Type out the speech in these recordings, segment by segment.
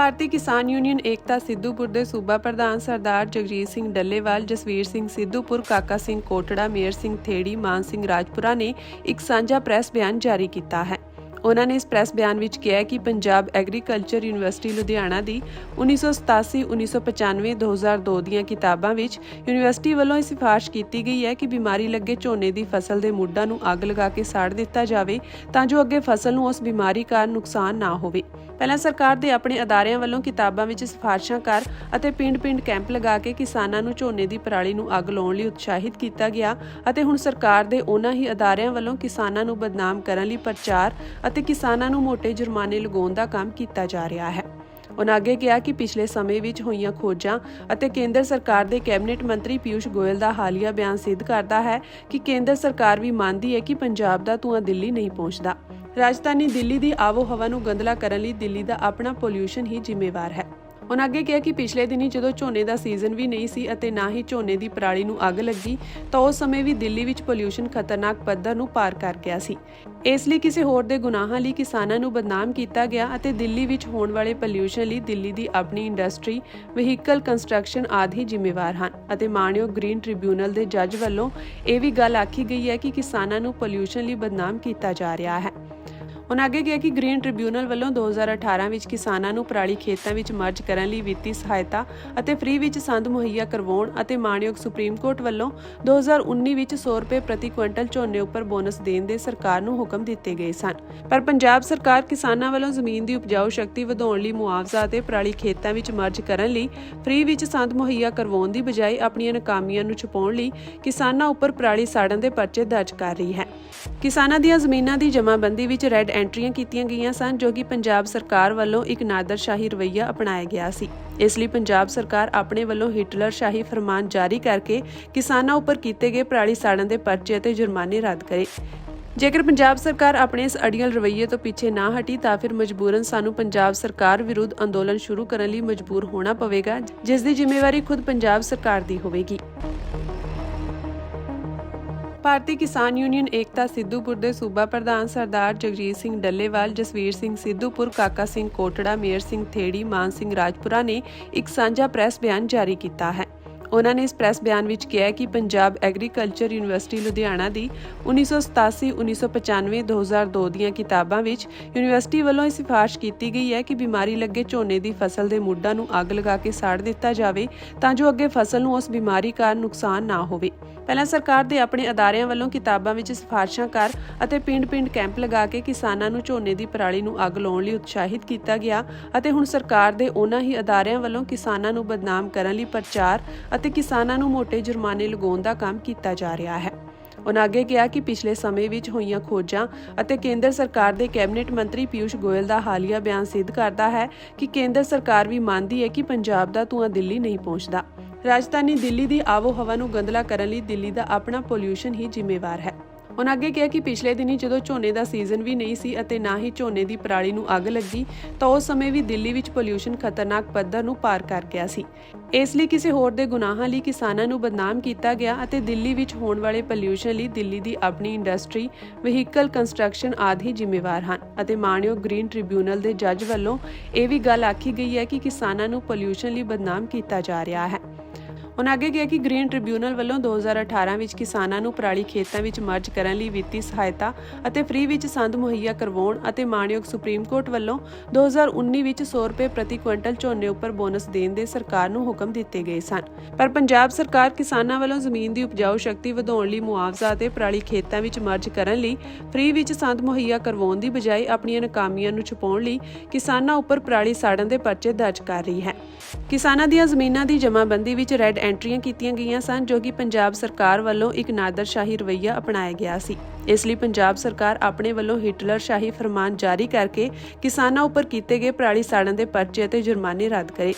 ਭਾਰਤੀ ਕਿਸਾਨ ਯੂਨੀਅਨ ਏਕਤਾ ਸਿੱਧੂਪੁਰ ਦੇ ਸੂਬਾ ਪ੍ਰਧਾਨ ਸਰਦਾਰ ਜਗਜੀਤ ਸਿੰਘ ਡੱਲੇਵਾਲ, ਜਸਵੀਰ ਸਿੰਘ ਸਿੱਧੂਪੁਰ, ਕਾਕਾ ਸਿੰਘ ਕੋਟੜਾ ਮੇਰ ਸਿੰਘ ਥੇੜੀ, ਮਾਨ ਸਿੰਘ ਰਾਜਪੁਰਾ ਨੇ ਇੱਕ ਸਾਂਝਾ ਪ੍ਰੈਸ ਬਿਆਨ ਜਾਰੀ ਕੀਤਾ ਹੈ। ਉਹਨਾਂ ਨੇ ਇਸ ਪ੍ਰੈਸ ਬਿਆਨ ਵਿੱਚ ਕਿਹਾ ਕਿ ਪੰਜਾਬ ਐਗਰੀਕਲਚਰ ਯੂਨੀਵਰਸਿਟੀ ਲੁਧਿਆਣਾ ਦੀ 1987-1995-2002 ਦੀਆਂ ਕਿਤਾਬਾਂ ਵਿੱਚ ਯੂਨੀਵਰਸਿਟੀ ਵੱਲੋਂ ਇਹ ਸਿਫਾਰਿਸ਼ ਕੀਤੀ ਗਈ ਹੈ ਕਿ ਬਿਮਾਰੀ ਲੱਗੇ ਝੋਨੇ ਦੀ ਫਸਲ ਦੇ ਮੁੱਢਾਂ ਨੂੰ ਅੱਗ ਲਗਾ ਕੇ ਸਾੜ ਦਿੱਤਾ ਜਾਵੇ ਤਾਂ ਜੋ ਅੱਗੇ ਫਸਲ ਨੂੰ ਉਸ ਬਿਮਾਰੀ ਕਾਰਨ ਨੁਕਸਾਨ ਨਾ ਹੋਵੇ। ਪਹਿਲਾਂ ਸਰਕਾਰ ਦੇ ਆਪਣੇ ਅਦਾਰਿਆਂ ਵੱਲੋਂ ਕਿਤਾਬਾਂ ਵਿੱਚ ਸਿਫਾਰਸ਼ਾਂ ਕਰ ਅਤੇ ਪਿੰਡ-ਪਿੰਡ ਕੈਂਪ ਲਗਾ ਕੇ ਕਿਸਾਨਾਂ ਨੂੰ ਝੋਨੇ ਦੀ ਪਰਾਲੀ ਨੂੰ ਅੱਗ ਲਾਉਣ ਲਈ ਉਤਸ਼ਾਹਿਤ ਕੀਤਾ ਗਿਆ ਅਤੇ ਹੁਣ ਸਰਕਾਰ ਦੇ ਉਹਨਾਂ ਹੀ ਅਦਾਰਿਆਂ ਵੱਲੋਂ ਕਿਸਾਨਾਂ ਨੂੰ ਬਦਨਾਮ ਕਰਨ ਲਈ ਪ੍ਰਚਾਰ ਅਤੇ ਕਿਸਾਨਾਂ ਨੂੰ ਮੋٹے ਜੁਰਮਾਨੇ ਲਗਾਉਣ ਦਾ ਕੰਮ ਕੀਤਾ ਜਾ ਰਿਹਾ ਹੈ। ਉਹਨਾਂ ਅੱਗੇ ਕਿਹਾ ਕਿ ਪਿਛਲੇ ਸਮੇਂ ਵਿੱਚ ਹੋਈਆਂ ਖੋਜਾਂ ਅਤੇ ਕੇਂਦਰ ਸਰਕਾਰ ਦੇ ਕੈਬਨਿਟ ਮੰਤਰੀ ਪਿਊਸ਼ ਗੋਇਲ ਦਾ ਹਾਲੀਆ ਬਿਆਨ ਸਿੱਧ ਕਰਦਾ ਹੈ ਕਿ ਕੇਂਦਰ ਸਰਕਾਰ ਵੀ ਮੰਨਦੀ ਹੈ ਕਿ ਪੰਜਾਬ ਦਾ ਧੂੰਆਂ ਦਿੱਲੀ ਨਹੀਂ ਪਹੁੰਚਦਾ। ਰਾਜਧਾਨੀ ਦਿੱਲੀ ਦੀ ਆਬੋ ਹਵਾ ਨੂੰ ਗੰਦਲਾ ਕਰਨ ਲਈ ਦਿੱਲੀ ਦਾ ਆਪਣਾ ਪੋਲਿਊਸ਼ਨ ਹੀ ਜ਼ਿੰਮੇਵਾਰ ਹੈ। ਉਹਨਾਂ ਅੱਗੇ ਕਿਹਾ ਕਿ ਪਿਛਲੇ ਦਿਨੀ ਜਦੋਂ ਝੋਨੇ ਦਾ ਸੀਜ਼ਨ ਵੀ ਨਹੀਂ ਸੀ ਅਤੇ ਨਾ ਹੀ ਝੋਨੇ ਦੀ ਪਰਾਲੀ ਨੂੰ ਅੱਗ ਲੱਗੀ, ਤਾਂ ਉਸ ਸਮੇਂ ਵੀ ਦਿੱਲੀ ਵਿੱਚ ਪੋਲਿਊਸ਼ਨ ਖਤਰਨਾਕ ਪੱਧਰ ਨੂੰ ਪਾਰ ਕਰ ਗਿਆ ਸੀ। ਇਸ ਲਈ ਕਿਸੇ ਹੋਰ ਦੇ ਗੁਨਾਹਾਂ ਲਈ ਕਿਸਾਨਾਂ ਨੂੰ ਬਦਨਾਮ ਕੀਤਾ ਗਿਆ ਅਤੇ ਦਿੱਲੀ ਵਿੱਚ ਹੋਣ ਵਾਲੇ ਪੋਲਿਊਸ਼ਨ ਲਈ ਦਿੱਲੀ ਦੀ ਆਪਣੀ ਇੰਡਸਟਰੀ, ਵਹੀਕਲ ਕੰਸਟਰਕਸ਼ਨ ਆਦਿ ਜ਼ਿੰਮੇਵਾਰ ਹਨ ਅਤੇ ਮਾਣਯੋਗ ਗ੍ਰੀਨ ਟ੍ਰਿਬਿਊਨਲ ਦੇ ਜੱਜ ਵੱਲੋਂ ਇਹ ਵੀ ਗੱਲ ਆਖੀ ਗਈ ਹੈ ਕਿ ਕਿਸਾਨਾਂ ਨੂੰ ਪੋਲਿਊਸ਼ਨ ਲਈ ਬਦਨਾਮ ਕੀਤਾ ਜਾ ਰਿਹਾ ਹੈ। ਉਨ੍ਹਾਂ ਅੱਗੇ ਕਿਹਾ ਕਿ ਗ੍ਰੀਨ ਟ੍ਰਿਬਿਊਨਲ ਵੱਲੋਂ 2018 ਵਿੱਚ ਕਿਸਾਨਾਂ ਨੂੰ ਪਰਾਲੀ ਖੇਤਾਂ ਵਿੱਚ ਮਰਜ ਕਰਨ ਲਈ ਵਿੱਤੀ ਸਹਾਇਤਾ ਅਤੇ ਫ੍ਰੀ ਵਿੱਚ ਸੰਦ ਮੁਹੱਈਆ ਕਰਵਾਉਣ ਅਤੇ ਮਾਣਯੋਗ ਸੁਪਰੀਮ ਕੋਰਟ ਵੱਲੋਂ 2019 ਵਿੱਚ 100 ਰੁਪਏ ਪ੍ਰਤੀ ਕੁਇੰਟਲ ਝੋਨੇ ਉੱਪਰ ਬੋਨਸ ਦੇਣ ਦੇ ਸਰਕਾਰ ਨੂੰ ਹੁਕਮ ਦਿੱਤੇ ਗਏ ਸਨ। ਪਰ ਪੰਜਾਬ ਸਰਕਾਰ ਕਿਸਾਨਾਂ ਵੱਲੋਂ ਜ਼ਮੀਨ ਦੀ ਉਪਜਾਊ ਸ਼ਕਤੀ ਵਧਾਉਣ ਲਈ ਮੁਆਵਜ਼ਾ ਅਤੇ ਪਰਾਲੀ ਖੇਤਾਂ ਵਿੱਚ ਮਰਜ ਕਰਨ ਲਈ ਫ੍ਰੀ ਵਿੱਚ ਸੰਦ ਮੁਹੱਈਆ ਕਰਵਾਉਣ ਦੀ ਬਜਾਏ ਆਪਣੀਆਂ ਨਾਕਾਮੀਆਂ ਨੂੰ ਛੁਪਾਉਣ ਲਈ ਕਿਸਾਨਾਂ ਉੱਪਰ ਪਰਾਲੀ ਸਾੜਨ ਦੇ ਪਰਚੇ ਦਰਜ ਕਰ ਰਹੀ ਹੈ। ਕਿਸਾਨਾਂ ਦੀਆਂ ਜ਼ਮੀਨਾਂ ਦੀ ਜਮ੍ਹਾਂਬੰਦੀ ਵਿੱਚ ਰੈੱਡ ਐਂਟਰੀਆਂ ਕੀਤੀਆਂ ਗਈਆਂ ਸਨ, ਜੋ ਕਿ ਪੰਜਾਬ ਸਰਕਾਰ ਵੱਲੋਂ ਇੱਕ ਨਾਦਰਸ਼ਾਹੀ ਰਵੱਈਆ ਅਪਣਾਇਆ ਗਿਆ ਸੀ। ਇਸ ਲਈ ਪੰਜਾਬ ਸਰਕਾਰ ਆਪਣੇ ਵੱਲੋਂ ਹਿਟਲਰ ਸ਼ਾਹੀ ਫਰਮਾਨ ਜਾਰੀ ਕਰਕੇ ਕਿਸਾਨਾਂ ਉੱਪਰ ਕੀਤੇ ਗਏ ਪਰਾਲੀ ਸਾੜਨ ਦੇ ਪਰਚੇ ਅਤੇ ਜੁਰਮਾਨੇ ਰੱਦ ਕਰੇ। ਜੇਕਰ ਪੰਜਾਬ ਸਰਕਾਰ ਆਪਣੇ ਇਸ ਅੜੀਅਲ ਰਵਈਏ ਤੋਂ ਪਿੱਛੇ ਨਾ ਹਟੀ, ਤਾਂ ਫਿਰ ਮਜਬੂਰਨ ਸਾਨੂੰ ਪੰਜਾਬ ਸਰਕਾਰ ਵਿਰੁੱਧ ਅੰਦੋਲਨ ਸ਼ੁਰੂ ਕਰਨ ਲਈ ਮਜਬੂਰ ਹੋਣਾ ਪਵੇਗਾ, ਜਿਸ ਦੀ ਜ਼ਿੰਮੇਵਾਰੀ ਖੁਦ ਪੰਜਾਬ ਸਰਕਾਰ ਦੀ ਹੋਵੇਗੀ। ਭਾਰਤੀ ਕਿਸਾਨ ਯੂਨੀਅਨ ਏਕਤਾ ਸਿੱਧੂਪੁਰ ਦੇ ਸੂਬਾ ਪ੍ਰਧਾਨ ਸਰਦਾਰ ਜਗਜੀਤ ਸਿੰਘ ਡੱਲੇਵਾਲ, ਜਸਵੀਰ ਸਿੰਘ ਸਿੱਧੂਪੁਰ, ਕਾਕਾ ਸਿੰਘ ਕੋਟੜਾ ਮੇਰ ਸਿੰਘ ਥੇੜੀ, ਮਾਨ ਸਿੰਘ ਰਾਜਪੁਰਾ ਨੇ ਇੱਕ ਸਾਂਝਾ ਪ੍ਰੈਸ ਬਿਆਨ ਜਾਰੀ ਕੀਤਾ ਹੈ। ਉਹਨਾਂ ਨੇ ਇਸ ਪ੍ਰੈਸ ਬਿਆਨ ਵਿੱਚ ਕਿਹਾ ਕਿ ਪੰਜਾਬ ਐਗਰੀਕਲਚਰ ਯੂਨੀਵਰਸਿਟੀ ਲੁਧਿਆਣਾ ਦੀ 1987-1995-2002 ਦੀਆਂ ਕਿਤਾਬਾਂ ਵਿੱਚ ਯੂਨੀਵਰਸਿਟੀ ਵੱਲੋਂ ਇਹ ਸਿਫਾਰਿਸ਼ ਕੀਤੀ ਗਈ ਹੈ ਕਿ ਬਿਮਾਰੀ ਲੱਗੇ ਝੋਨੇ ਦੀ ਫਸਲ ਦੇ ਮੁੱਢਾਂ ਨੂੰ ਅੱਗ ਲਗਾ ਕੇ ਸਾੜ ਦਿੱਤਾ ਜਾਵੇ ਤਾਂ ਜੋ ਅੱਗੇ ਫਸਲ ਨੂੰ ਉਸ ਬਿਮਾਰੀ ਕਾਰਨ ਨੁਕਸਾਨ ਨਾ ਹੋਵੇ। ਪਹਿਲਾਂ ਸਰਕਾਰ ਦੇ ਆਪਣੇ ਅਦਾਰਿਆਂ ਵੱਲੋਂ ਕਿਤਾਬਾਂ ਵਿੱਚ ਸਿਫਾਰਸ਼ਾਂ ਕਰ ਅਤੇ ਪਿੰਡ-ਪਿੰਡ ਕੈਂਪ ਲਗਾ ਕੇ ਕਿਸਾਨਾਂ ਨੂੰ ਝੋਨੇ ਦੀ ਪਰਾਲੀ ਨੂੰ ਅੱਗ ਲਾਉਣ ਲਈ ਉਤਸ਼ਾਹਿਤ ਕੀਤਾ ਗਿਆ ਅਤੇ ਹੁਣ ਸਰਕਾਰ ਦੇ ਉਹਨਾਂ ਹੀ ਅਦਾਰਿਆਂ ਵੱਲੋਂ ਕਿਸਾਨਾਂ ਨੂੰ ਬਦਨਾਮ ਕਰਨ ਲਈ ਪ੍ਰਚਾਰ ਅਤੇ ਕਿਸਾਨਾਂ ਨੂੰ ਮੋٹے ਜੁਰਮਾਨੇ ਲਗਾਉਣ ਦਾ ਕੰਮ ਕੀਤਾ ਜਾ ਰਿਹਾ ਹੈ। ਉਹਨਾਂ ਅੱਗੇ ਕਿਹਾ ਕਿ ਪਿਛਲੇ ਸਮੇਂ ਵਿੱਚ ਹੋਈਆਂ ਖੋਜਾਂ ਅਤੇ ਕੇਂਦਰ ਸਰਕਾਰ ਦੇ ਕੈਬਨਿਟ ਮੰਤਰੀ ਪਿਊਸ਼ ਗੋਇਲ ਦਾ ਹਾਲੀਆ ਬਿਆਨ ਸਿੱਧ ਕਰਦਾ ਹੈ ਕਿ ਕੇਂਦਰ ਸਰਕਾਰ ਵੀ ਮੰਨਦੀ ਹੈ ਕਿ ਪੰਜਾਬ ਦਾ ਧੂੰਆਂ ਦਿੱਲੀ ਨਹੀਂ ਪਹੁੰਚਦਾ। ਰਾਜਧਾਨੀ ਦਿੱਲੀ ਦੀ ਆਵੋ ਹਵਾ ਨੂੰ ਗੰਦਲਾ ਕਰਨ ਲਈ ਦਿੱਲੀ ਦਾ ਆਪਣਾ ਪੋਲਿਊਸ਼ਨ ਹੀ ਜ਼ਿੰਮੇਵਾਰ ਹੈ। ਉਹਨਾਂ ਅੱਗੇ ਕਿਹਾ ਕਿ ਪਿਛਲੇ ਦਿਨੀ ਜਦੋਂ ਝੋਨੇ ਦਾ ਸੀਜ਼ਨ ਵੀ ਨਹੀਂ ਸੀ ਅਤੇ ਨਾ ਹੀ ਝੋਨੇ ਦੀ ਪਰਾਲੀ ਨੂੰ ਅੱਗ ਲੱਗੀ, ਤਾਂ ਉਸ ਸਮੇਂ ਵੀ ਦਿੱਲੀ ਵਿੱਚ ਪੋਲਿਊਸ਼ਨ ਖਤਰਨਾਕ ਪੱਧਰ ਨੂੰ ਪਾਰ ਕਰ ਗਿਆ ਸੀ। ਇਸ ਲਈ ਕਿਸੇ ਹੋਰ ਦੇ ਗੁਨਾਹਾਂ ਲਈ ਕਿਸਾਨਾਂ ਨੂੰ ਬਦਨਾਮ ਕੀਤਾ ਗਿਆ ਅਤੇ ਦਿੱਲੀ ਵਿੱਚ ਹੋਣ ਵਾਲੇ ਪੋਲਿਊਸ਼ਨ ਲਈ ਦਿੱਲੀ ਦੀ ਆਪਣੀ ਇੰਡਸਟਰੀ, ਵਹੀਕਲ ਕੰਸਟਰਕਸ਼ਨ ਆਦਿ ਜ਼ਿੰਮੇਵਾਰ ਹਨ ਅਤੇ ਮਾਣਯੋਗ ਗ੍ਰੀਨ ਟ੍ਰਿਬਿਊਨਲ ਦੇ ਜੱਜ ਵੱਲੋਂ ਇਹ ਵੀ ਗੱਲ ਆਖੀ ਗਈ ਹੈ ਕਿ ਕਿਸਾਨਾਂ ਨੂੰ ਪੋਲਿਊਸ਼ਨ ਲਈ ਬਦਨਾਮ ਕੀਤਾ ਜਾ ਰਿਹਾ ਹੈ। ਉਨ੍ਹਾਂ ਅੱਗੇ ਕਿਹਾ ਕਿ ਗ੍ਰੀਨ ਟ੍ਰਿਬਿਊਨਲ ਵੱਲੋਂ 2018 ਵਿੱਚ ਕਿਸਾਨਾਂ ਨੂੰ ਪਰਾਲੀ ਖੇਤਾਂ ਵਿੱਚ ਮਰਜ ਕਰਨ ਲਈ ਵਿੱਤੀ ਸਹਾਇਤਾ ਅਤੇ ਫ੍ਰੀ ਵਿੱਚ ਸੰਦ ਮੁਹੱਈਆ ਕਰਵਾਉਣ ਅਤੇ ਮਾਣਯੋਗ ਸੁਪਰੀਮ ਕੋਰਟ ਵੱਲੋਂ 2019 ਵਿੱਚ 100 ਰੁਪਏ ਪ੍ਰਤੀ ਕੁਇੰਟਲ ਝੋਨੇ ਉੱਪਰ ਬੋਨਸ ਦੇਣ ਦੇ ਸਰਕਾਰ ਨੂੰ ਹੁਕਮ ਦਿੱਤੇ ਗਏ ਸਨ। ਪਰ ਪੰਜਾਬ ਸਰਕਾਰ ਕਿਸਾਨਾਂ ਵੱਲੋਂ ਜ਼ਮੀਨ ਦੀ ਉਪਜਾਊ ਸ਼ਕਤੀ ਵਧਾਉਣ ਲਈ ਮੁਆਵਜ਼ਾ ਅਤੇ ਪਰਾਲੀ ਖੇਤਾਂ ਵਿੱਚ ਮਰਜ ਕਰਨ ਲਈ ਫ੍ਰੀ ਵਿੱਚ ਸੰਦ ਮੁਹੱਈਆ ਕਰਵਾਉਣ ਦੀ ਬਜਾਏ ਆਪਣੀਆਂ ਨਾਕਾਮੀਆਂ ਨੂੰ ਛੁਪਾਉਣ ਲਈ ਕਿਸਾਨਾਂ ਉੱਪਰ ਪਰਾਲੀ ਸਾੜਨ ਦੇ ਪਰਚੇ ਦਰਜ ਕਰ ਰਹੀ ਹੈ। ਕਿਸਾਨਾਂ ਦੀਆਂ ਜ਼ਮੀਨਾਂ ਦੀ ਜਮ੍ਹਾਂਬੰਦੀ ਵਿੱਚ ਰੈੱਡ ਐਂਟਰੀਆਂ ਕੀਤੀਆਂ ਗਈਆਂ ਸਨ, ਜੋ ਕਿ ਪੰਜਾਬ ਸਰਕਾਰ ਵੱਲੋਂ ਇੱਕ ਨਾਦਰਸ਼ਾਹੀ ਰਵੱਈਆ ਅਪਣਾਇਆ ਗਿਆ ਸੀ। ਇਸ ਲਈ ਪੰਜਾਬ ਸਰਕਾਰ ਆਪਣੇ ਵੱਲੋਂ ਹਿਟਲਰ ਸ਼ਾਹੀ ਫਰਮਾਨ ਜਾਰੀ ਕਰਕੇ ਕਿਸਾਨਾਂ ਉੱਪਰ ਕੀਤੇ ਗਏ ਪਰਾਲੀ ਸਾੜਨ ਦੇ ਪਰਚੇ ਅਤੇ ਜੁਰਮਾਨੇ ਰੱਦ ਕਰੇ।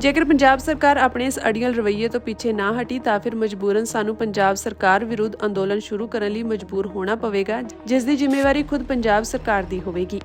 ਜੇਕਰ ਪੰਜਾਬ ਸਰਕਾਰ ਆਪਣੇ ਇਸ ਅੜੀਅਲ ਰਵੱਈਏ ਤੋਂ ਪਿੱਛੇ ਨਾ ਹਟੀ, ਤਾਂ ਫਿਰ ਮਜਬੂਰਨ ਸਾਨੂੰ ਪੰਜਾਬ ਸਰਕਾਰ ਵਿਰੁੱਧ ਅੰਦੋਲਨ ਸ਼ੁਰੂ ਕਰਨ ਲਈ ਮਜਬੂਰ ਹੋਣਾ ਪਵੇਗਾ, ਜਿਸ ਦੀ ਜ਼ਿੰਮੇਵਾਰੀ ਖੁਦ ਪੰਜਾਬ ਸਰਕਾਰ ਦੀ ਹੋਵੇਗੀ।